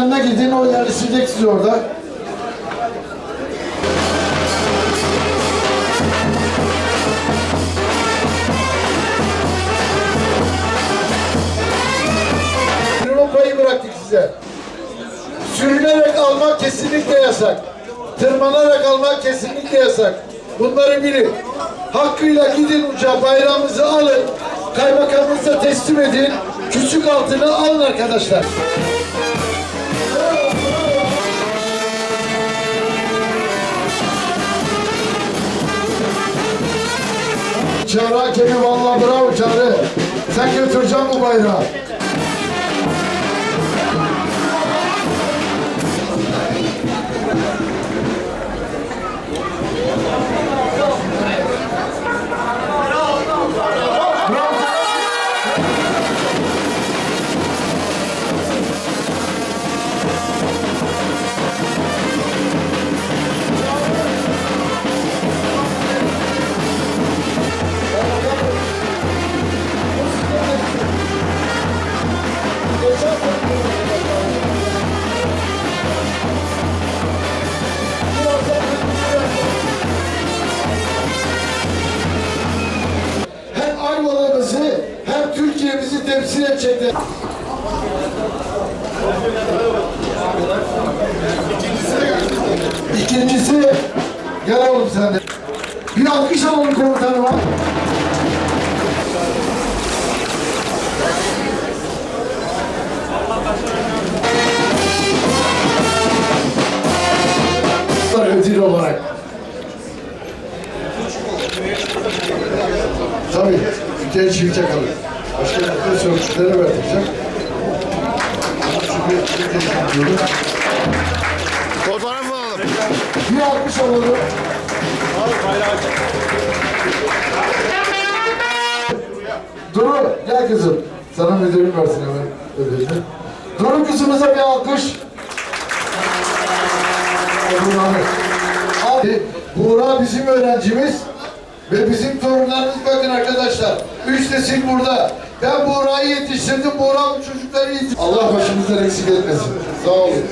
yanına gidin o yerleşecek sizi orada. Avrupa'yı bıraktık size. Sürünerek almak kesinlikle yasak. Tırmanarak almak kesinlikle yasak. Bunları bilin. Hakkıyla gidin uçağa bayrağımızı alın. Kaymakamımıza teslim edin. Küçük altını alın arkadaşlar. Çağrı hakemi valla bravo Çağrı. Sen götüreceksin bu bayrağı. Hem Ayvalık'ımızı hem Türkiye'mizi temsil edecekler. İkincisi, gel oğlum sen de. Bir alkış alalım komutanıma. ödül olarak. Tabii, ülkeye çivice kalır. Başka bir sözcüklere diyorum. Fotoğraf mı alalım? Bir alkış alalım. Duru, gel kızım. Sana müdürüm versin hemen ödülünü. Duru kızımıza bir alkış. Abi, Buğra bizim öğrencimiz ve bizim torunlarımız bakın arkadaşlar. Üç nesil burada. Ben Buğra'yı yetiştirdim. Buğra bu çocukları yetiştirdi. Allah başımızdan eksik etmesin. Sağ olun.